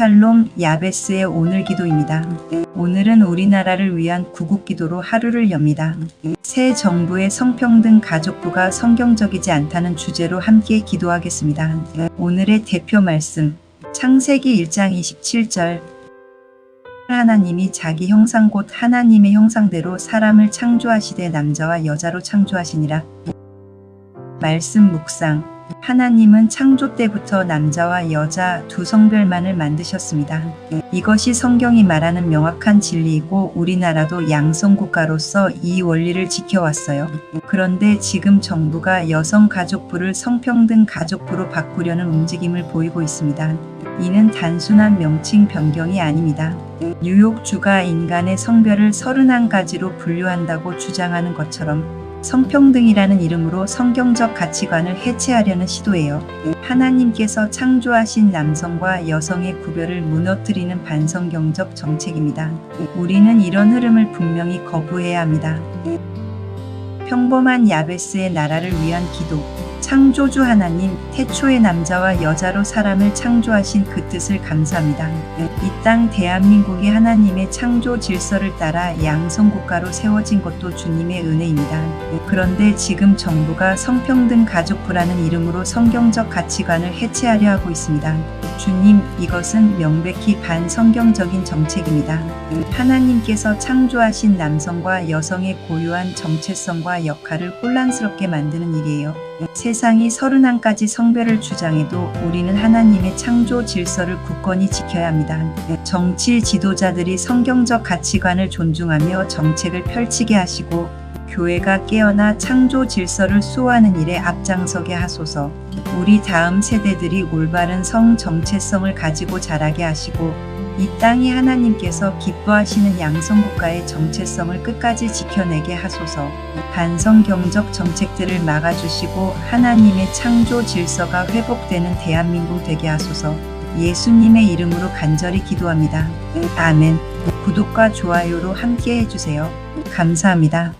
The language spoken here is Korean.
샬롬 야베스의 오늘 기도입니다. 오늘은 우리나라를 위한 구국 기도로 하루를 엽니다. 새 정부의 성평등 가족부가 성경적이지 않다는 주제로 함께 기도하겠습니다. 오늘의 대표 말씀 창세기 1장 27절 하나님이 자기 형상 곧 하나님의 형상대로 사람을 창조하시되 남자와 여자로 창조하시니라. 말씀 묵상 하나님은 창조 때부터 남자와 여자 두 성별만을 만드셨습니다. 이것이 성경이 말하는 명확한 진리이고 우리나라도 양성국가로서 이 원리를 지켜왔어요. 그런데 지금 정부가 여성가족부를 성평등 가족부로 바꾸려는 움직임을 보이고 있습니다. 이는 단순한 명칭 변경이 아닙니다. 뉴욕주가 인간의 성별을 31가지로 분류한다고 주장하는 것처럼 성평등이라는 이름으로 성경적 가치관을 해체하려는 시도예요. 하나님께서 창조하신 남성과 여성의 구별을 무너뜨리는 반성경적 정책입니다. 우리는 이런 흐름을 분명히 거부해야 합니다. 평범한 야베스의 나라를 위한 기도. 창조주 하나님, 태초의 남자와 여자로 사람을 창조하신 그 뜻을 감사합니다. 이 땅 대한민국이 하나님의 창조 질서를 따라 양성국가로 세워진 것도 주님의 은혜입니다. 그런데 지금 정부가 성평등 가족부라는 이름으로 성경적 가치관을 해체하려 하고 있습니다. 주님, 이것은 명백히 반성경적인 정책입니다. 하나님께서 창조하신 남성과 여성의 고유한 정체성과 역할을 혼란스럽게 만드는 일이에요. 세상이 31가지 성별을 주장해도 우리는 하나님의 창조 질서를 굳건히 지켜야 합니다. 정치 지도자들이 성경적 가치관을 존중하며 정책을 펼치게 하시고 교회가 깨어나 창조 질서를 수호하는 일에 앞장서게 하소서. 우리 다음 세대들이 올바른 성 정체성을 가지고 자라게 하시고 이 땅이 하나님께서 기뻐하시는 양성국가의 정체성을 끝까지 지켜내게 하소서. 반성경적 정책들을 막아주시고 하나님의 창조 질서가 회복되는 대한민국 되게 하소서. 예수님의 이름으로 간절히 기도합니다. 아멘. 구독과 좋아요로 함께 해주세요. 감사합니다.